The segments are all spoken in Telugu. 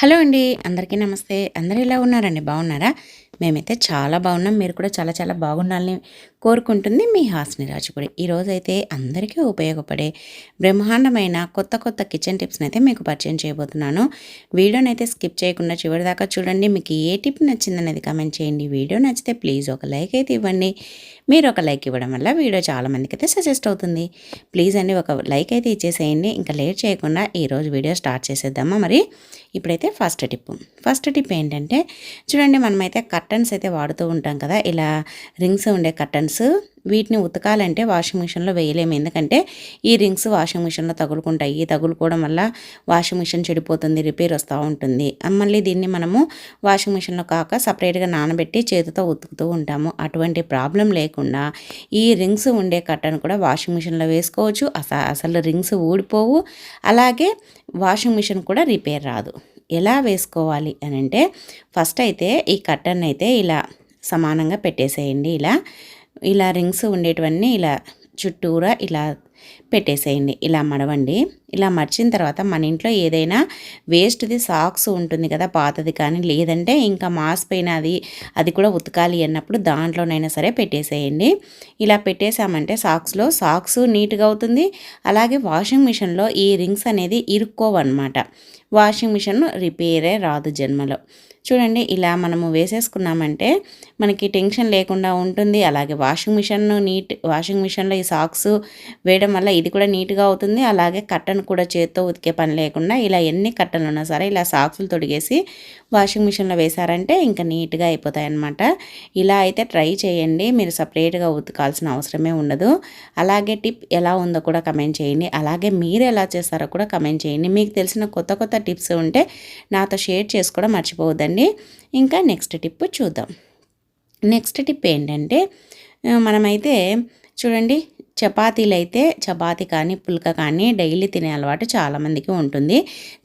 హలో అండి అందరికీ నమస్తే. అందరూ ఎలా ఉన్నారండి? బాగున్నారా? మేమైతే చాలా బాగున్నాం. మీరు కూడా చాలా చాలా బాగుండాలని కోరుకుంటుంది మీ హాస్ని రాజుపడి ఈరోజైతే అందరికీ ఉపయోగపడే బ్రహ్మాండమైన కొత్త కొత్త కిచెన్ టిప్స్ని అయితే మీకు పరిచయం చేయబోతున్నాను. వీడియోని అయితే స్కిప్ చేయకుండా చివరి దాకా చూడండి. మీకు ఏ టిప్ నచ్చిందనేది కమెంట్ చేయండి. వీడియో నచ్చితే ప్లీజ్ ఒక లైక్ అయితే ఇవ్వండి. మీరు ఒక లైక్ ఇవ్వడం వల్ల వీడియో చాలా మందికి అయితే సజెస్ట్ అవుతుంది. ప్లీజ్ అండి ఒక లైక్ అయితే ఇచ్చేసేయండి. ఇంకా లేట్ చేయకుండా ఈరోజు వీడియో స్టార్ట్ చేసేద్దామా మరి? ఇప్పుడైతే ఫస్ట్ టిప్. ఫస్ట్ టిప్ ఏంటంటే చూడండి మనమైతే కర్టన్స్ అయితే వాడుతూ ఉంటాం కదా ఇలా రింగ్స్ ఉండే కర్టన్స్. వీటిని ఉతకాలంటే వాషింగ్ మిషన్లో వేయలేము. ఎందుకంటే ఈ రింగ్స్ వాషింగ్ మిషన్లో తగులుకుంటాయి. ఈ తగులుకోవడం వల్ల వాషింగ్ మిషన్ చెడిపోతుంది రిపేర్ వస్తూ ఉంటుంది. మళ్ళీ దీన్ని మనము వాషింగ్ మిషన్లో కాక సపరేట్గా నానబెట్టి చేతితో ఉతుకుతూ ఉంటాము. అటువంటి ప్రాబ్లం లేకుండా ఈ రింగ్స్ ఉండే కట్టను కూడా వాషింగ్ మిషన్లో వేసుకోవచ్చు. అసలు రింగ్స్ ఊడిపోవు. అలాగే వాషింగ్ మిషన్ కూడా రిపేర్ రాదు. ఎలా వేసుకోవాలి అని అంటే ఫస్ట్ అయితే ఈ కట్టన్ అయితే ఇలా సమానంగా పెట్టేసేయండి. ఇలా ఇలా రింగ్స్ ఉండేటివన్నీ ఇలా చుట్టూరా ఇలా పెట్టేసేయండి. ఇలా మడవండి. ఇలా మర్చిన తర్వాత మన ఇంట్లో ఏదైనా వేస్ట్ది సాక్స్ ఉంటుంది కదా పాతది కానీ లేదంటే ఇంకా మాస్ పైన అది అది కూడా ఉతకాలి అన్నప్పుడు దాంట్లోనైనా సరే పెట్టేసేయండి. ఇలా పెట్టేసామంటే సాక్స్లో సాక్స్ నీట్గా అవుతుంది. అలాగే వాషింగ్ మిషన్లో ఈ రింగ్స్ అనేది ఇరుక్కోవన్నమాట. వాషింగ్ మిషన్ రిపేరే రాదు జన్మలో. చూడండి ఇలా మనము వేసేసుకున్నామంటే మనకి టెన్షన్ లేకుండా ఉంటుంది. అలాగే వాషింగ్ మిషన్ నీట్ వాషింగ్ మిషన్లో ఈ సాక్స్ వేయడం వల్ల ఇది కూడా నీట్గా అవుతుంది. అలాగే కట్టను కూడా చేత్తో ఉతికే పని లేకుండా ఇలా ఎన్ని కట్టలు ఉన్నా సరే ఇలా సాక్సులు తొడిగేసి వాషింగ్ మిషన్లో వేశారంటే ఇంకా నీట్గా అయిపోతాయి అన్నమాట ఇలా అయితే ట్రై చేయండి. మీరు సపరేట్గా ఉతకాల్సిన అవసరమే ఉండదు. అలాగే టిప్ ఎలా ఉందో కూడా కమెంట్ చేయండి. అలాగే మీరు ఎలా చేస్తారో కూడా కమెంట్ చేయండి. మీకు తెలిసిన కొత్త కొత్త టిప్స్ ఉంటే నాతో షేర్ చేసుకోవడం మర్చిపోవద్దండి. ఇంకా నెక్స్ట్ టిప్ చూద్దాం. నెక్స్ట్ టిప్ ఏంటంటే మనమైతే చూడండి చపాతీలు అయితే చపాతీ కానీ పుల్క కానీ డైలీ తినే అలవాటు చాలామందికి ఉంటుంది.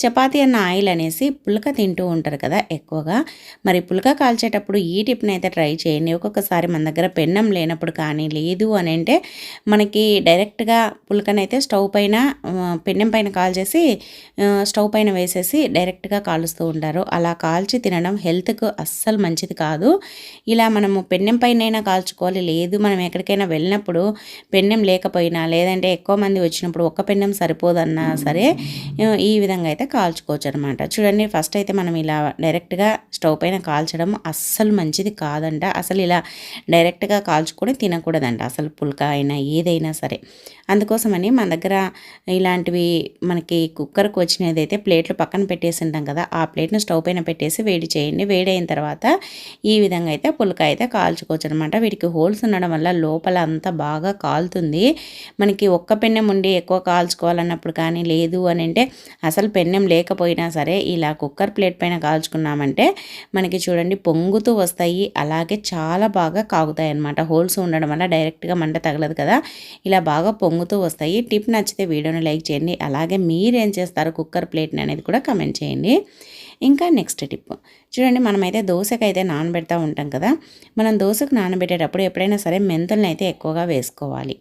చపాతీ అన్న ఆయిల్ అనేసి పుల్క తింటూ ఉంటారు కదా ఎక్కువగా. మరి పుల్క కాల్చేటప్పుడు ఈ టిప్ని అయితే ట్రై చేయండి. ఒక్కొక్కసారి మన దగ్గర పెన్నం లేనప్పుడు కానీ లేదు అని అంటే మనకి డైరెక్ట్గా పుల్కనైతే స్టవ్ పైన పెన్నం పైన కాల్చేసి స్టవ్ పైన వేసేసి డైరెక్ట్గా కాలుస్తూ ఉంటారు. అలా కాల్చి తినడం హెల్త్కు అస్సలు మంచిది కాదు. ఇలా మనము పెన్నెం పైన కాల్చుకోవాలి. లేదు మనం ఎక్కడికైనా వెళ్ళినప్పుడు పెన్నెం లేకపోయినా లేదంటే ఎక్కువ మంది వచ్చినప్పుడు ఒక్క పెన్నం సరిపోదన్నా సరే ఈ విధంగా అయితే కాల్చుకోవచ్చు అనమాట చూడండి ఫస్ట్ అయితే మనం ఇలా డైరెక్ట్గా స్టవ్ పైన కాల్చడం అస్సలు మంచిది కాదంట. అసలు ఇలా డైరెక్ట్గా కాల్చుకొని తినకూడదంట. అసలు పుల్క అయినా ఏదైనా సరే. అందుకోసమని మన దగ్గర ఇలాంటివి మనకి కుక్కర్కి వచ్చినది అయితే ప్లేట్లు పక్కన పెట్టేసి ఉంటాం కదా ఆ ప్లేట్ను స్టవ్ పైన పెట్టేసి వేడి చేయండి. వేడి అయిన తర్వాత ఈ విధంగా అయితే పుల్క అయితే కాల్చుకోవచ్చు అనమాట వీటికి హోల్స్ ఉండడం వల్ల లోపల అంతా బాగా కాలుతుంది. మనకి ఒక్క పెన్నెం ఉండి ఎక్కువ కాల్చుకోవాలన్నప్పుడు కానీ లేదు అని అంటే అసలు పెన్నెం లేకపోయినా సరే ఇలా కుక్కర్ ప్లేట్ పైన కాల్చుకున్నామంటే మనకి చూడండి పొంగుతూ వస్తాయి. అలాగే చాలా బాగా కాగుతాయి అనమాట హోల్స్ ఉండడం వల్ల డైరెక్ట్గా మంట తగలదు కదా. ఇలా బాగా పొంగుతూ వస్తాయి. టిప్ నచ్చితే వీడియోని లైక్ చేయండి. అలాగే మీరేం చేస్తారు కుక్కర్ ప్లేట్ని అనేది కూడా కమెంట్ చేయండి. ఇంకా నెక్స్ట్ టిప్. చూడండి మనమైతే దోశకు అయితే నానబెడతా ఉంటాం కదా. మనం దోశకు నానబెట్టేటప్పుడు ఎప్పుడైనా సరే మెంతుల్ని అయితే ఎక్కువగా వేసుకోవాలి.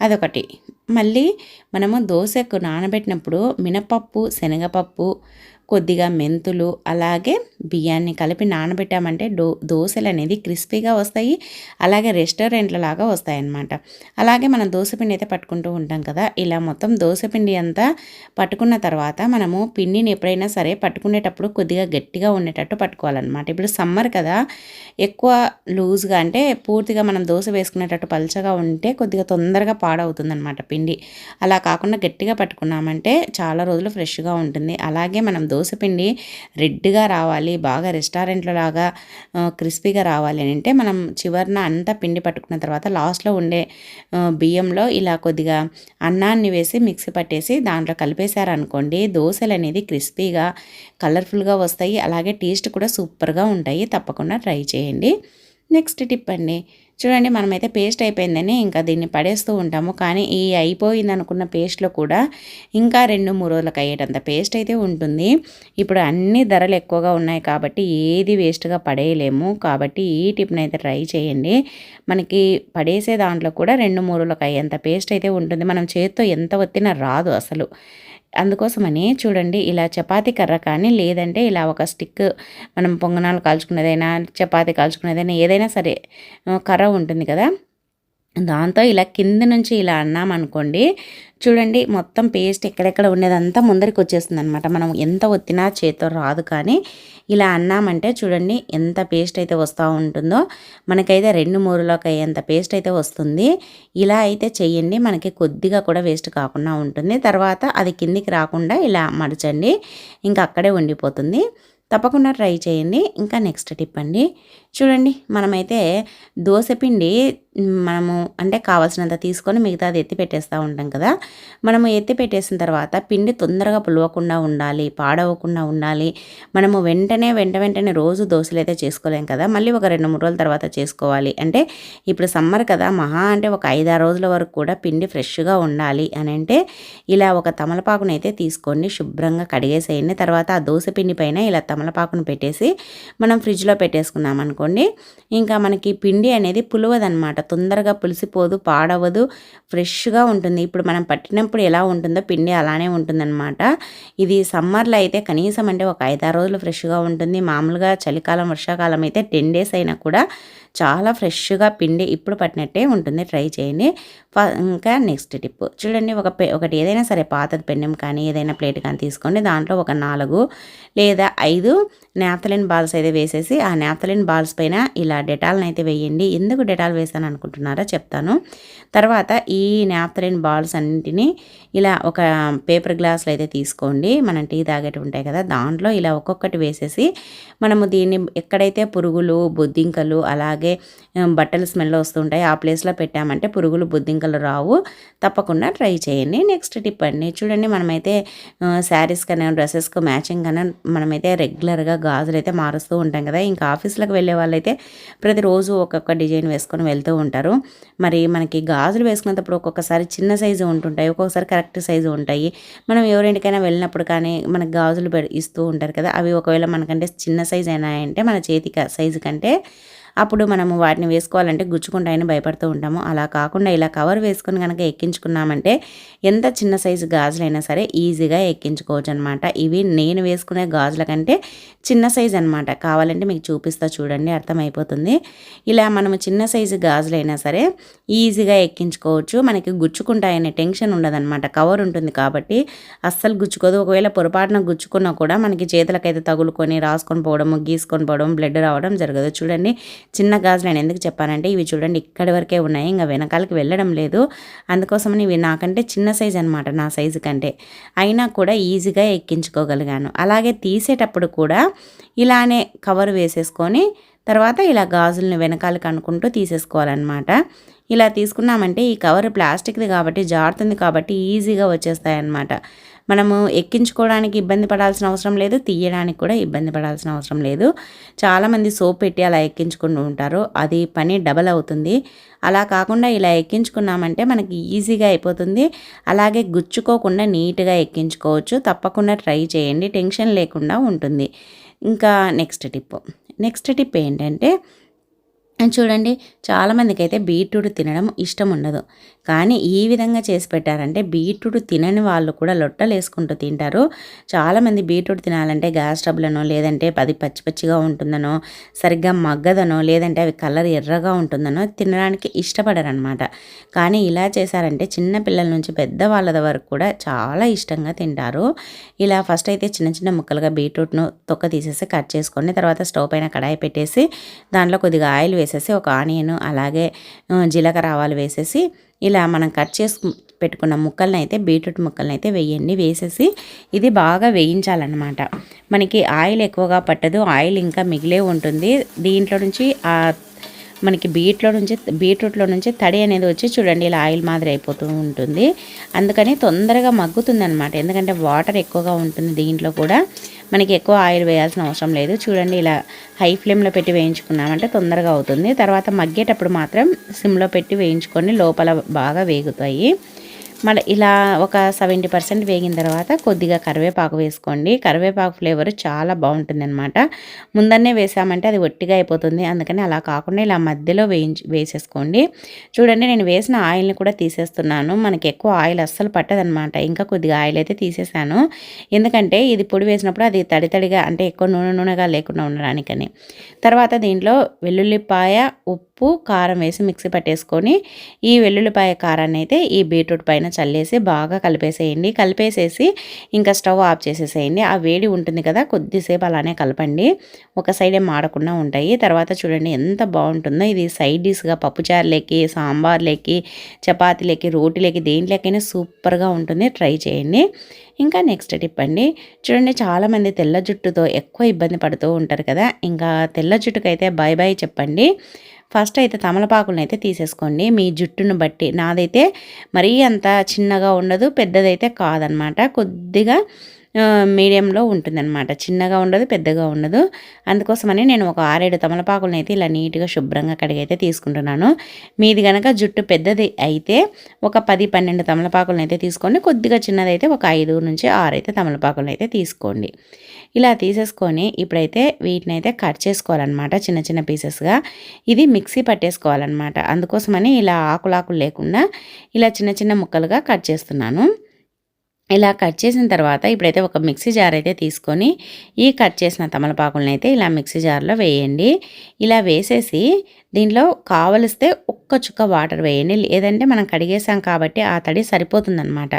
అదొకటి. మళ్ళీ మనము దోశకు నానబెట్టినప్పుడు మినపప్పు శనగపప్పు కొద్దిగా మెంతులు అలాగే బియ్యాన్ని కలిపి నానబెట్టామంటే డో దోశలు అనేది క్రిస్పీగా వస్తాయి అలాగే రెస్టారెంట్ల లాగా వస్తాయి అలాగే మనం దోశపిండి అయితే పట్టుకుంటూ ఉంటాం కదా ఇలా మొత్తం దోశపిండి అంతా పట్టుకున్న తర్వాత మనము పిండిని ఎప్పుడైనా సరే పట్టుకునేటప్పుడు కొద్దిగా గట్టిగా ఉండేటట్టు పట్టుకోవాలన్నమాట. ఇప్పుడు సమ్మర్ కదా ఎక్కువ లూజ్గా అంటే పూర్తిగా మనం దోశ వేసుకునేటట్టు పల్చగా ఉంటే కొద్దిగా తొందరగా పాడవుతుంది అనమాట పిండి. అలా కాకుండా గట్టిగా పట్టుకున్నామంటే చాలా రోజులు ఫ్రెష్గా ఉంటుంది. అలాగే మనం దోశ దోశపిండి రెడ్గా రావాలి బాగా రెస్టారెంట్లో లాగా క్రిస్పీగా రావాలి అని అంటే మనం చివరిన అంతా పిండి పట్టుకున్న తర్వాత లాస్ట్లో ఉండే బియ్యంలో ఇలా కొద్దిగా అన్నాన్ని వేసి మిక్సీ పట్టేసి దాంట్లో కలిపేశారనుకోండి దోశలు అనేది క్రిస్పీగా కలర్ఫుల్గా వస్తాయి. అలాగే టేస్ట్ కూడా సూపర్గా ఉంటాయి. తప్పకుండా ట్రై చేయండి. నెక్స్ట్ టిప్ అండి. చూడండి మనమైతే పేస్ట్ అయిపోయిందని ఇంకా దీన్ని పడేస్తూ ఉంటాము. కానీ ఈ అయిపోయింది అనుకున్న పేస్ట్లో కూడా ఇంకా రెండు మూడు రోజులకు అయ్యేటంత పేస్ట్ అయితే ఉంటుంది. ఇప్పుడు అన్ని ధరలు ఎక్కువగా ఉన్నాయి కాబట్టి ఏది వేస్ట్గా పడేయలేము. కాబట్టి ఈ టిప్ని అయితే ట్రై చేయండి. మనకి పడేసే దాంట్లో కూడా రెండు మూడు రోజులకు అయ్యేంత పేస్ట్ అయితే ఉంటుంది. మనం చేత్తో ఎంత ఒత్తినా రాదు అసలు. అందుకోసమని చూడండి ఇలా చపాతీ కర్ర కానీ లేదంటే ఇలా ఒక స్టిక్ మనం పొంగనాలు కాల్చుకునేదైనా చపాతీ కాల్చుకునేదైనా ఏదైనా సరే కర్ర ఉంటుంది కదా? దాంతో ఇలా కింద నుంచి ఇలా అన్నామనుకోండి చూడండి మొత్తం పేస్ట్ ఎక్కడెక్కడ ఉండేదంతా ముందరికి వచ్చేస్తుంది అనమాట మనం ఎంత ఒత్తినా చేతో రాదు కానీ ఇలా అన్నామంటే చూడండి ఎంత పేస్ట్ అయితే వస్తూ ఉంటుందో మనకైతే రెండు మూరులోకి అయ్యేంత పేస్ట్ అయితే వస్తుంది. ఇలా అయితే చెయ్యండి మనకి కొద్దిగా కూడా వేస్ట్ కాకుండా ఉంటుంది. తర్వాత అది కిందికి రాకుండా ఇలా మరచండి ఇంకా అక్కడే ఉండిపోతుంది. తప్పకుండా ట్రై చేయండి. ఇంకా నెక్స్ట్ టిప్ అండి చూడండి మనమైతే దోశపిండి మనము అంటే కావాల్సినంత తీసుకొని మిగతాది ఎత్తి పెట్టేస్తూ ఉంటాం కదా. మనము ఎత్తి పెట్టేసిన తర్వాత పిండి తొందరగా పులవకుండా ఉండాలి పాడవకుండా ఉండాలి. మనము వెంటనే వెంట వెంటనే రోజు దోశలు అయితే చేసుకోలేం కదా. మళ్ళీ ఒక రెండు మూడు రోజుల తర్వాత చేసుకోవాలి. అంటే ఇప్పుడు సమ్మర్ కదా మహా అంటే ఒక ఐదారు రోజుల వరకు కూడా పిండి ఫ్రెష్గా ఉండాలి అని అంటే ఇలా ఒక తమలపాకును అయితే తీసుకోండి శుభ్రంగా కడిగేసేయండి. తర్వాత ఆ దోశ పిండి పైన ఇలా తమలపాకును పెట్టేసి మనం ఫ్రిడ్జ్లో పెట్టేసుకున్నాం అనుకోండి. ఇంకా మనకి పిండి అనేది పులవదనమాట తొందరగా పులిసిపోదు పాడవదు ఫ్రెష్గా ఉంటుంది. ఇప్పుడు మనం పట్టినప్పుడు ఎలా ఉంటుందో పిండి అలానే ఉంటుందన్నమాట. ఇది సమ్మర్లో అయితే కనీసం అంటే ఒక ఐదారు రోజులు ఫ్రెష్గా ఉంటుంది. మామూలుగా చలికాలం వర్షాకాలం అయితే టెన్ డేస్ అయినా కూడా చాలా ఫ్రెష్గా పిండి ఇప్పుడు పట్టినట్టే ఉంటుంది. ట్రై చేయండి. ఇంకా నెక్స్ట్ టిప్. చూడండి ఒక ఒకటి ఏదైనా సరే పాతది పెన్నెం కానీ ఏదైనా ప్లేట్ కానీ తీసుకోండి. దాంట్లో ఒక నాలుగు లేదా ఐదు నాప్తలిన్ బాల్స్ అయితే వేసేసి ఆ నాప్తలిన్ బాల్స్ పైన ఇలా డెటాల్ని అయితే వేయండి. ఎందుకు డెటాల్ వేసాను అనుకుంటున్నారా చెప్తాను. తర్వాత ఈ నాప్తలిన్ బాల్స్ అన్నింటినీ ఇలా ఒక పేపర్ గ్లాసులు అయితే తీసుకోండి. మనం టీ తాగేటి ఉంటాయి కదా దాంట్లో ఇలా ఒక్కొక్కటి వేసేసి మనము దీన్ని ఎక్కడైతే పురుగులు బొద్దింకలు అలాగే బట్టలు స్మెల్ వస్తుంటాయి. ఆ ప్లేస్లో పెట్టామంటే పురుగులు బొద్దింకలు రావు. తప్పకుండా ట్రై చేయండి. నెక్స్ట్ టిప్ అండి. చూడండి మనమైతే శారీస్ కానీ డ్రెస్సెస్కి మ్యాచింగ్ కన్నా మనమైతే రెగ్యులర్గా గాజులు అయితే మారుస్తూ ఉంటాం కదా. ఇంకా ఆఫీస్లకు వెళ్ళే వాళ్ళైతే ప్రతిరోజు ఒక్కొక్క డిజైన్ వేసుకొని వెళ్తూ ఉంటారు. మరి మనకి గాజులు వేసుకున్నప్పుడు ఒక్కొక్కసారి చిన్న సైజు ఉంటుంటాయి ఒక్కొక్కసారి కరెక్ట్ సైజు ఉంటాయి. మనం ఎవరింటికైనా వెళ్ళినప్పుడు కానీ మనకు గాజులు ఇస్తూ ఉంటారు కదా. అవి ఒకవేళ మనకంటే చిన్న సైజు అయినాయంటే మన చేతి సైజు కంటే అప్పుడు మనము వాటిని వేసుకోవాలంటే గుచ్చుకుంటాయని భయపడుతూ ఉంటాము. అలా కాకుండా ఇలా కవర్ వేసుకొని కనుక ఎక్కించుకున్నామంటే ఎంత చిన్న సైజు గాజులైనా సరే ఈజీగా ఎక్కించుకోవచ్చు అనమాట ఇవి నేను వేసుకునే గాజుల కంటే చిన్న సైజు అనమాట. కావాలంటే మీకు చూపిస్తా చూడండి అర్థమైపోతుంది. ఇలా మనము చిన్న సైజు గాజులైనా సరే ఈజీగా ఎక్కించుకోవచ్చు. మనకి గుచ్చుకుంటాయనే టెన్షన్ ఉండదన్నమాట కవర్ ఉంటుంది కాబట్టి అస్సలు గుచ్చుకోదు. ఒకవేళ పొరపాటున గుచ్చుకున్నా కూడా మనకి చేతులకైతే తగులుకొని రాసుకొని పోవడము గీసుకొని పోవడం బ్లడ్ రావడం జరగదు. చూడండి చిన్న గాజులు నేను ఎందుకు చెప్పానంటే ఇవి చూడండి ఇక్కడి వరకే ఉన్నాయి. ఇంకా వెనకాలకి వెళ్ళడం లేదు. అందుకోసమని ఇవి నాకంటే చిన్న సైజు అనమాట నా సైజు కంటే. అయినా కూడా ఈజీగా ఎక్కించుకోగలిగాను. అలాగే తీసేటప్పుడు కూడా ఇలానే కవర్ వేసేసుకొని తర్వాత ఇలా గాజులను వెనకాలకి అనుకుంటూ తీసేసుకోవాలన్నమాట. ఇలా తీసుకున్నామంటే ఈ కవర్ ప్లాస్టిక్ది కాబట్టి జారుతుంది కాబట్టి ఈజీగా వచ్చేస్తాయన్నమాట. మనము ఎక్కించుకోవడానికి ఇబ్బంది పడాల్సిన అవసరం లేదు తీయడానికి కూడా ఇబ్బంది పడాల్సిన అవసరం లేదు. చాలామంది సోప్ పెట్టి అలా ఎక్కించుకుంటూ ఉంటారు. అది పని డబల్ అవుతుంది. అలా కాకుండా ఇలా ఎక్కించుకున్నామంటే మనకి ఈజీగా అయిపోతుంది. అలాగే గుచ్చుకోకుండా నీట్గా ఎక్కించుకోవచ్చు. తప్పకుండా ట్రై చేయండి. టెన్షన్ లేకుండా ఉంటుంది. ఇంకా నెక్స్ట్ టిప్. నెక్స్ట్ టిప్ ఏంటంటే చూడండి చాలామందికి అయితే బీట్రూట్ తినడం ఇష్టం ఉండదు కానీ ఈ విధంగా చేసి పెట్టారంటే బీట్రూట్ తినని వాళ్ళు కూడా లొట్టలు వేసుకుంటూ తింటారు. చాలామంది బీట్రూట్ తినాలంటే గ్యాస్ ట్రబులనో లేదంటే అది పచ్చి పచ్చిగా ఉంటుందనో సరిగ్గా మగ్గదనో లేదంటే అవి కలర్ ఎర్రగా ఉంటుందనో తినడానికి ఇష్టపడరనమాట. కానీ ఇలా చేశారంటే చిన్న పిల్లల నుంచి పెద్ద వాళ్ళ వరకు కూడా చాలా ఇష్టంగా తింటారు. ఇలా ఫస్ట్ అయితే చిన్న చిన్న ముక్కలుగా బీట్రూట్ను తొక్క తీసేసి కట్ చేసుకొని తర్వాత స్టవ్ పైన కడాయి పెట్టేసి దాంట్లో కొద్దిగా ఆయిల్ వేసేసి ఒక ఆనియన్ అలాగే జీలకర్ర ఆవాలు వేసేసి ఇలా మనం కట్ చేసుకు పెట్టుకున్న ముక్కలను అయితే బీట్రూట్ ముక్కలను అయితే వేయండి. వేసేసి ఇది బాగా వేయించాలన్నమాట. మనకి ఆయిల్ ఎక్కువగా పట్టదు. ఆయిల్ ఇంకా మిగిలే ఉంటుంది. దీంట్లో నుంచి ఆ మనకి బీట్లో నుంచి బీట్రూట్లో నుంచి తడి అనేది వచ్చి చూడండి ఇలా ఆయిల్ మాదిరి అయిపోతూ ఉంటుంది. అందుకని తొందరగా మగ్గుతుంది అనమాట ఎందుకంటే వాటర్ ఎక్కువగా ఉంటుంది దీంట్లో కూడా. మనకి ఎక్కువ ఆయిల్ వేయాల్సిన అవసరం లేదు. చూడండి ఇలా హై ఫ్లేమ్లో పెట్టి వేయించుకున్నామంటే తొందరగా అవుతుంది. తర్వాత మగ్గేటప్పుడు మాత్రం సిమ్లో పెట్టి వేయించుకొని లోపల బాగా వేగుతాయి. మళ్ళీ ఇలా ఒక సెవెంటీ పర్సెంట్ వేగిన తర్వాత కొద్దిగా కరివేపాకు వేసుకోండి. కరివేపాకు ఫ్లేవర్ చాలా బాగుంటుంది అనమాట ముందన్నే వేసామంటే అది ఒట్టిగా అయిపోతుంది. అందుకని అలా కాకుండా ఇలా మధ్యలో వేయించి వేసేసుకోండి. చూడండి నేను వేసిన ఆయిల్ని కూడా తీసేస్తున్నాను. మనకి ఎక్కువ ఆయిల్ అస్సలు పట్టదనమాట ఇంకా కొద్దిగా ఆయిల్ అయితే తీసేసాను. ఎందుకంటే ఇది పొడి వేసినప్పుడు అది తడి తడిగా అంటే ఎక్కువ నూనె నూనెగా లేకుండా ఉండడానికని. తర్వాత దీంట్లో వెల్లుల్లిపాయ ఉప్పు కారం వేసి మిక్సీ పట్టేసుకొని ఈ వెల్లుల్లిపాయ కారాన్ని అయితే ఈ బీట్రూట్ పైన చల్లేసి బాగా కలిపేసేయండి. కలిపేసేసి ఇంకా స్టవ్ ఆఫ్ చేసేసేయండి. ఆ వేడి ఉంటుంది కదా కొద్దిసేపు అలానే కలపండి. ఒక సైడే మాడకుండా ఉంటాయి. తర్వాత చూడండి ఎంత బాగుంటుందో ఇది సైడ్ డిష్గా పప్పుచారులేకి సాంబార్లేకి చపాతీలేకి రోటీలేకి దేంట్లోకైనా సూపర్గా ఉంటుంది. ట్రై చేయండి. ఇంకా నెక్స్ట్ టిప్ అండి. చూడండి చాలామంది తెల్ల జుట్టుతో ఎక్కువ ఇబ్బంది పడుతూ ఉంటారు కదా ఇంకా తెల్ల జుట్టుకైతే బాయ్ బాయ్ చెప్పండి. ఫస్ట్ అయితే తమలపాకులను అయితే తీసేసుకోండి. మీ జుట్టును బట్టి. నాదైతే మరీ అంత చిన్నగా ఉండదు పెద్దదైతే కాదనమాట. కొద్దిగా మీడియంలో ఉంటుందన్నమాట. చిన్నగా ఉండదు పెద్దగా ఉండదు. అందుకోసమని నేను ఒక ఆరేడు తమలపాకులను అయితే ఇలా నీట్గా శుభ్రంగా కడిగి అయితే తీసుకుంటున్నాను. మీది కనుక జుట్టు పెద్దది అయితే ఒక పది పన్నెండు తమలపాకులను అయితే తీసుకోండి. కొద్దిగా చిన్నదైతే ఒక ఐదు నుంచి ఆరు అయితే తమలపాకులను అయితే తీసుకోండి. ఇలా తీసేసుకొని ఇప్పుడైతే వీటిని అయితే కట్ చేసుకోవాలన్నమాట చిన్న చిన్న పీసెస్గా. ఇది మిక్సీ పట్టేసుకోవాలన్నమాట. అందుకోసమని ఇలా ఆకులాకులు లేకుండా ఇలా చిన్న చిన్న ముక్కలుగా కట్ చేస్తున్నాను. ఇలా కట్ చేసిన తర్వాత ఇప్పుడైతే ఒక మిక్సీ జార్ అయితే తీసుకొని ఈ కట్ చేసిన తమలపాకులను అయితే ఇలా మిక్సీ జార్లో వేయండి. ఇలా వేసేసి దీనిలో కావలిస్తే ఒక్క చుక్క వాటర్ వేయండి. లేదంటే మనం కడిగేసాం కాబట్టి ఆ తడి సరిపోతుందన్నమాట.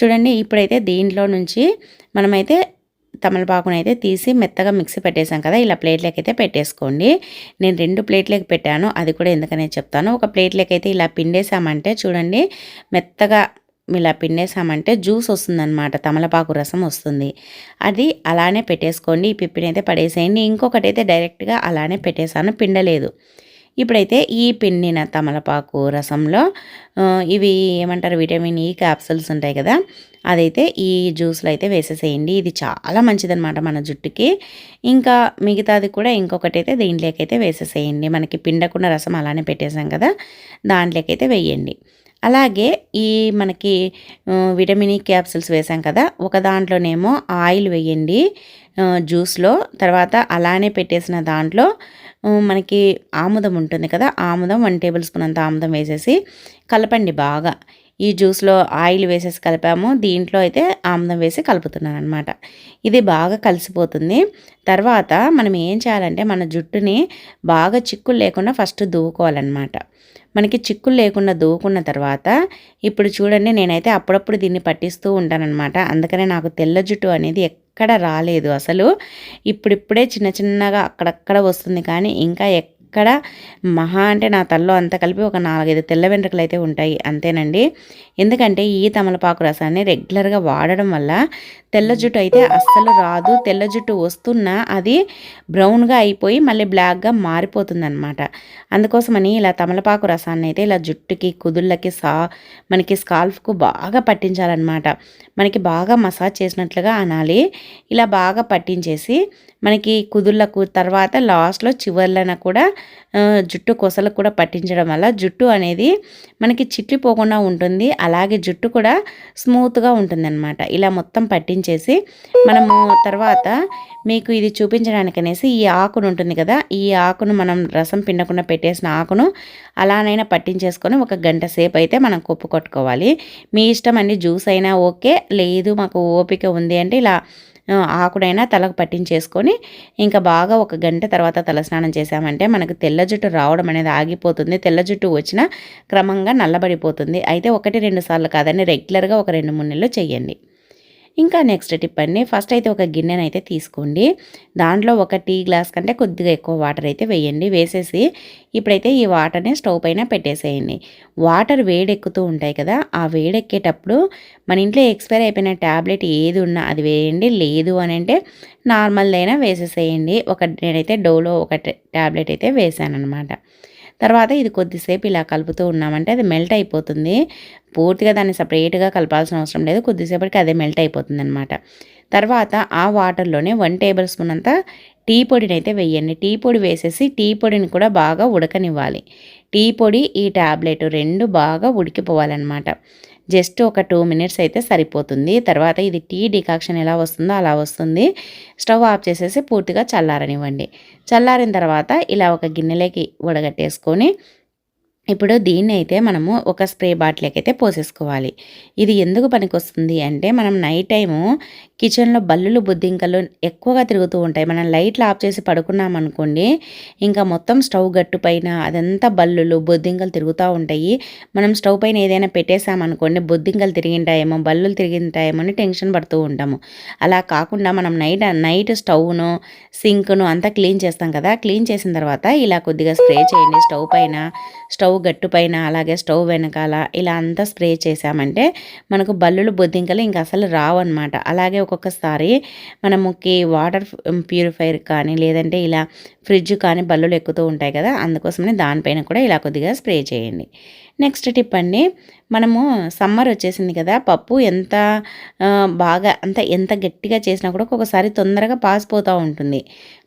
చూడండి ఇప్పుడైతే దీంట్లో నుంచి మనమైతే తమలపాకును అయితే తీసి మెత్తగా మిక్సీ పెట్టేసాం కదా ఇలా ప్లేట్లోకి అయితే పెట్టేసుకోండి. నేను రెండు ప్లేట్లకి పెట్టాను అది కూడా ఎందుకనే చెప్తాను. ఒక ప్లేట్లోకి అయితే ఇలా పిండేసామంటే చూడండి మెత్తగా ఇలా పిండేసామంటే జ్యూస్ వస్తుందన్నమాట. తమలపాకు రసం వస్తుంది. అది అలానే పెట్టేసుకోండి. ఈ పిప్పిని అయితే పడేసేయండి. ఇంకొకటి అయితే డైరెక్ట్గా అలానే పెట్టేశాను. పిండలేదు. ఇప్పుడైతే ఈ పిండిన తమలపాకు రసంలో ఇవి ఏమంటారు? విటమిన్ ఈ క్యాప్సూల్స్ ఉంటాయి కదా? అదైతే ఈ జ్యూస్లో అయితే వేసేసేయండి. ఇది చాలా మంచిదనమాట మన జుట్టుకి. ఇంకా మిగతాది కూడా ఇంకొకటి అయితే దీంట్లోకైతే వేసేసేయండి. మనకి పిండకుండా రసం అలానే పెట్టేసాం కదా? దాంట్లోకైతే వేయండి. అలాగే ఈ మనకి విటమిన్ ఈ క్యాప్సిల్స్ వేసాం కదా ఒక దాంట్లోనేమో ఆయిల్ వేయండి జ్యూస్లో తర్వాత అలానే పెట్టేసిన దాంట్లో మనకి ఆముదం ఉంటుంది కదా ఆముదం వన్ టేబుల్ స్పూన్ అంత ఆముదం వేసేసి కలపండి బాగా. ఈ జ్యూస్లో ఆయిల్ వేసేసి కలిపాము దీంట్లో అయితే ఆముదం వేసి కలుపుతున్నాను అనమాట ఇది బాగా కలిసిపోతుంది. తర్వాత మనం ఏం చేయాలంటే మన జుట్టుని బాగా చిక్కులు లేకుండా ఫస్ట్ దువ్వుకోవాలన్నమాట. మనకి చిక్కులు లేకుండా దూకున్న తర్వాత ఇప్పుడు చూడండి నేనైతే అప్పుడప్పుడు దీన్ని పట్టిస్తూ ఉంటానన్నమాట. అందుకనే నాకు తెల్ల జుట్టు అనేది ఎక్కడ రాలేదు. అసలు ఇప్పుడిప్పుడే చిన్న చిన్నగా అక్కడక్కడ వస్తుంది. కానీ ఇంకా ఇక్కడ మహా అంటే నా తల్లో అంత కలిపి ఒక నాలుగైదు తెల్ల వెంట్రుకలు అయితే ఉంటాయి అంతేనండి. ఎందుకంటే ఈ తమలపాకు రసాన్ని రెగ్యులర్గా వాడడం వల్ల తెల్ల జుట్టు అయితే అస్సలు రాదు. తెల్ల జుట్టు వస్తున్నా అది బ్రౌన్గా అయిపోయి మళ్ళీ బ్లాక్గా మారిపోతుంది అనమాట అందుకోసమని ఇలా తమలపాకు రసాన్ని అయితే ఇలా జుట్టుకి కుదుళ్ళకి సా మనకి స్కాల్ఫ్కు బాగా పట్టించాలన్నమాట. మనకి బాగా మసాజ్ చేసినట్లుగా అనాలి. ఇలా బాగా పట్టించేసి మనకి కుదుళ్ళకు తర్వాత లాస్ట్లో చివర్లన కూడా జుట్టు కొసలకు కూడా పట్టించడం వల్ల జుట్టు అనేది మనకి చిట్లిపోకుండా ఉంటుంది. అలాగే జుట్టు కూడా స్మూత్గా ఉంటుందన్నమాట. ఇలా మొత్తం పట్టించేసి మనము తర్వాత మీకు ఇది చూపించడానికి అనేసి ఈ ఆకును ఉంటుంది కదా ఈ ఆకును మనం రసం పిండకుండా పెట్టేసిన ఆకును అలానైనా పట్టించేసుకొని ఒక గంట సేపు అయితే మనం కొప్పు కొట్టుకోవాలి. మీ ఇష్టం అండి జ్యూస్ అయినా ఓకే లేదు మాకు ఓపిక ఉంది అంటే ఇలా ఆకుడైనా తలకు పట్టించేసుకొని ఇంకా బాగా ఒక గంట తర్వాత తలస్నానం చేసామంటే మనకు తెల్ల జుట్టు రావడం అనేది ఆగిపోతుంది. తెల్ల జుట్టు వచ్చిన క్రమంగా నల్లబడిపోతుంది. అయితే ఒకటి రెండు సార్లు కాదని రెగ్యులర్గా ఒక రెండు మూడు నెలలు చేయండి ఇంకా నెక్స్ట్ టిప్ అండి. ఫస్ట్ అయితే ఒక గిన్నెను అయితే తీసుకోండి. దాంట్లో ఒక టీ గ్లాస్ కంటే కొద్దిగా ఎక్కువ వాటర్ అయితే వేయండి. వేసేసి ఇప్పుడైతే ఈ వాటర్ని స్టవ్ పైన పెట్టేసేయండి. వాటర్ వేడెక్కుతూ ఉంటాయి కదా ఆ వేడెక్కేటప్పుడు మన ఇంట్లో ఎక్స్పైర్ అయిపోయిన ట్యాబ్లెట్ ఏది ఉన్నా అది వేయండి. లేదు అని అంటే నార్మల్దైనా వేసేసేయండి. ఒక నేనైతే డోలో ఒక ట్యాబ్లెట్ అయితే వేసాను అనమాట తర్వాత ఇది కొద్దిసేపు ఇలా కలుపుతూ ఉన్నామంటే అది మెల్ట్ అయిపోతుంది. పూర్తిగా దాన్ని సపరేట్గా కలపాల్సిన అవసరం లేదు. కొద్దిసేపటికి అదే మెల్ట్ అయిపోతుంది అనమాట తర్వాత ఆ వాటర్లోనే వన్ టేబుల్ స్పూన్ అంతా టీ పొడిని అయితే వేయండి. టీ పొడి వేసేసి టీ పొడిని కూడా బాగా ఉడకనివ్వాలి. టీ పొడి ఈ ట్యాబ్లెట్ రెండు బాగా ఉడికిపోవాలన్నమాట. జస్ట్ ఒక టూ మినిట్స్ అయితే సరిపోతుంది. తర్వాత ఇది టీ డికాక్షన్ ఎలా వస్తుందో అలా వస్తుంది. స్టవ్ ఆఫ్ చేసేసి పూర్తిగా చల్లారనివ్వండి. చల్లారిన తర్వాత ఇలా ఒక గిన్నెలోకి వడగట్టేసుకొని ఇప్పుడు దీన్ని అయితే మనము ఒక స్ప్రే బాటిల్కి అయితే పోసేసుకోవాలి. ఇది ఎందుకు పనికొస్తుంది అంటే మనం నైట్ టైము కిచెన్లో బల్లులు బుద్ధింకలు ఎక్కువగా తిరుగుతూ ఉంటాయి. మనం లైట్లు ఆఫ్ చేసి పడుకున్నాం అనుకోండి ఇంకా మొత్తం స్టవ్ గట్టు పైన అదంతా బల్లులు బొద్దింకలు తిరుగుతూ ఉంటాయి. మనం స్టవ్ పైన ఏదైనా పెట్టేసామనుకోండి బొద్దింకలు తిరిగింటాయేమో బల్లులు తిరిగింటాయేమో అని టెన్షన్ పడుతూ ఉంటాము. అలా కాకుండా మనం నైట్ నైట్ స్టవ్ను సింక్ను అంతా క్లీన్ చేస్తాం కదా క్లీన్ చేసిన తర్వాత ఇలా కొద్దిగా స్ప్రే చేయండి. స్టవ్ పైన స్టవ్ గట్టు పైన అలాగే స్టవ్ వెనకాల ఇలా అంతా స్ప్రే చేసామంటే మనకు బల్లులు బొద్దింకలు ఇంకా అసలు రావన్నమాట. అలాగే ఒక్కొక్కసారి మనముకి వాటర్ ప్యూరిఫైర్ కానీ లేదంటే ఇలా ఫ్రిడ్జ్ కానీ బల్లులు ఎక్కుతూ ఉంటాయి కదా అందుకోసమని దానిపైన కూడా ఇలా కొద్దిగా స్ప్రే చేయండి. నెక్స్ట్ టిప్ అండి. మనము సమ్మర్ వచ్చేసింది కదా పప్పు ఎంత బాగా అంత ఎంత గట్టిగా చేసినా కూడా ఒక్కొక్కసారి తొందరగా పాసిపోతూ ఉంటుంది.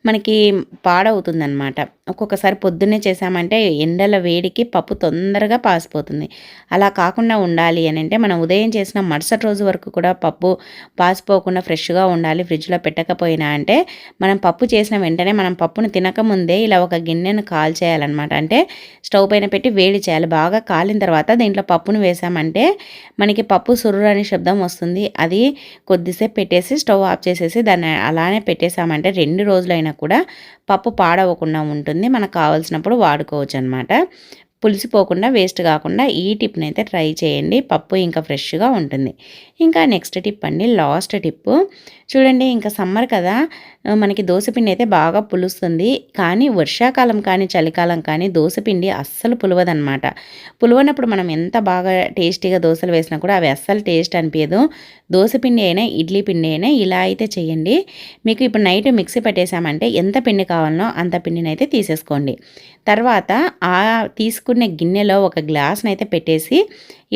మనకి పాడవుతుంది అనమాట ఒక్కొక్కసారి పొద్దున్నే చేసామంటే ఎండల వేడికి పప్పు తొందరగా పాసిపోతుంది అలా కాకుండా ఉండాలి అని అంటే మనం ఉదయం చేసిన మరుసటి రోజు వరకు కూడా పప్పు పాసిపోకుండా ఫ్రెష్గా ఉండాలి ఫ్రిడ్జ్లో పెట్టకపోయినా అంటే మనం పప్పు చేసిన వెంటనే మనం పప్పును తినకముందే ఇలా ఒక గిన్నెను కాల్ చేయాలన్నమాట అంటే స్టవ్ పైన పెట్టి వేడి చేయాలి బాగా కాలిన తర్వాత దీంట్లో పప్పును వేసామంటే మనకి పప్పు సుర్రు అనే శబ్దం వస్తుంది. అది కొద్దిసేపు పెట్టేసి స్టవ్ ఆఫ్ చేసేసి దాన్ని అలానే పెట్టేసామంటే రెండు రోజులైనా కూడా పప్పు పాడవకుండా ఉంటుంది. మనకు కావాల్సినప్పుడు వాడుకోవచ్చు అనమాట పులిసిపోకుండా వేస్ట్ కాకుండా ఈ టిప్ని అయితే ట్రై చేయండి. పప్పు ఇంకా ఫ్రెష్గా ఉంటుంది. ఇంకా నెక్స్ట్ టిప్ అండి లాస్ట్ టిప్పు. చూడండి ఇంకా సమ్మర్ కదా మనకి దోశపిండి అయితే బాగా పులుస్తుంది. కానీ వర్షాకాలం కానీ చలికాలం కానీ దోశపిండి అస్సలు పులవదనమాట పులవనప్పుడు మనం ఎంత బాగా టేస్టీగా దోశలు వేసినా కూడా అవి అస్సలు టేస్ట్ అనిపించదు దోశపిండి అయినా ఇడ్లీ పిండి అయినా ఇలా అయితే చేయండి. మీకు ఇప్పుడు నైట్ మిక్సీ పెట్టేశామంటే ఎంత పిండి కావాలనో అంత పిండిని అయితే తీసేసుకోండి. తర్వాత ఆ తీసుకునే గిన్నెలో ఒక గ్లాస్ని అయితే పెట్టేసి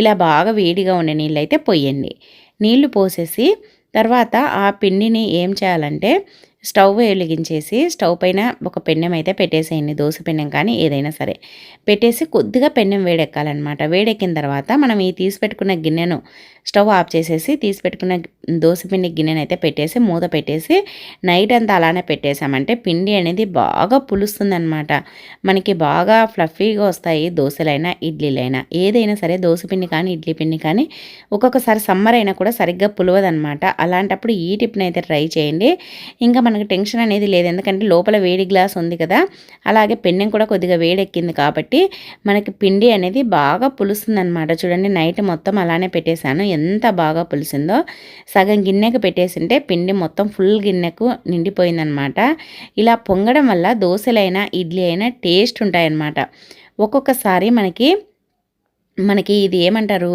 ఇలా బాగా వేడిగా ఉండే నీళ్ళు అయితే పోయండి. నీళ్ళు పోసేసి తర్వాత ఆ పిండిని ఏం చేయాలంటే స్టవ్ వెలిగించేసి స్టవ్ పైన ఒక పెన్నెం అయితే పెట్టేసేయండి దోశ పెన్నెం కానీ ఏదైనా సరే. పెట్టేసి కొద్దిగా పెన్నెం వేడెక్కాలన్నమాట. వేడెక్కిన తర్వాత మనం ఈ తీసి పెట్టుకున్న గిన్నెను స్టవ్ ఆఫ్ చేసేసి తీసి పెట్టుకున్న పిండి గిన్నెను అయితే పెట్టేసి మూత పెట్టేసి నైట్ అంతా అలానే పెట్టేసామంటే పిండి అనేది బాగా పులుస్తుందనమాట మనకి బాగా ఫ్లఫీగా వస్తాయి దోశలైనా ఇడ్లీలైనా. ఏదైనా సరే దోశ పిండి కానీ ఇడ్లీ పిండి కానీ ఒక్కొక్కసారి సమ్మర్ అయినా కూడా సరిగ్గా పులవదనమాట అలాంటప్పుడు ఈ టిప్ని అయితే ట్రై చేయండి. ఇంకా మనకి టెన్షన్ అనేది లేదు. ఎందుకంటే లోపల వేడి గ్లాస్ ఉంది కదా. అలాగే పెన్నెం కూడా కొద్దిగా వేడెక్కింది కాబట్టి మనకి పిండి అనేది బాగా పులుస్తుంది అనమాట చూడండి నైట్ మొత్తం అలానే పెట్టేశాను. ఎంత బాగా పులిసిందో. సగం గిన్నెకు పెట్టేసింటే పిండి మొత్తం ఫుల్ గిన్నెకు నిండిపోయిందనమాట ఇలా పొంగడం వల్ల దోశలైనా ఇడ్లీ అయినా టేస్ట్ ఉంటాయన్నమాట. ఒక్కొక్కసారి మనకి మనకి ఇది ఏమంటారు?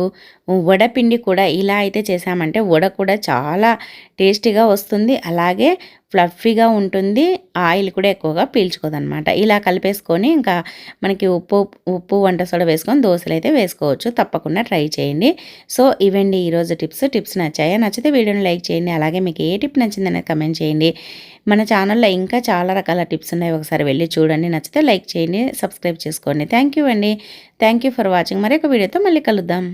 వడపిండి కూడా ఇలా అయితే చేసామంటే వడ కూడా చాలా టేస్టీగా వస్తుంది. అలాగే ఫ్లఫీగా ఉంటుంది. ఆయిల్ కూడా ఎక్కువగా పీల్చుకోదనమాట ఇలా కలిపేసుకొని ఇంకా మనకి ఉప్పు ఉప్పు వంట సోడ వేసుకొని దోశలు అయితే వేసుకోవచ్చు. తప్పకుండా ట్రై చేయండి. సో ఇవండి ఈరోజు టిప్స్. టిప్స్ నచ్చాయా? నచ్చితే వీడియోని లైక్ చేయండి. అలాగే మీకు ఏ టిప్ నచ్చిందనేది కమెంట్ చేయండి. మన ఛానల్లో ఇంకా చాలా రకాల టిప్స్ ఉన్నాయి. ఒకసారి వెళ్ళి చూడండి. నచ్చితే లైక్ చేయండి. సబ్స్క్రైబ్ చేసుకోండి. థ్యాంక్ యూ అండి. థ్యాంక్ యూ ఫర్ వాచింగ్ మరొక వీడియోతో మళ్ళీ కలుద్దాం.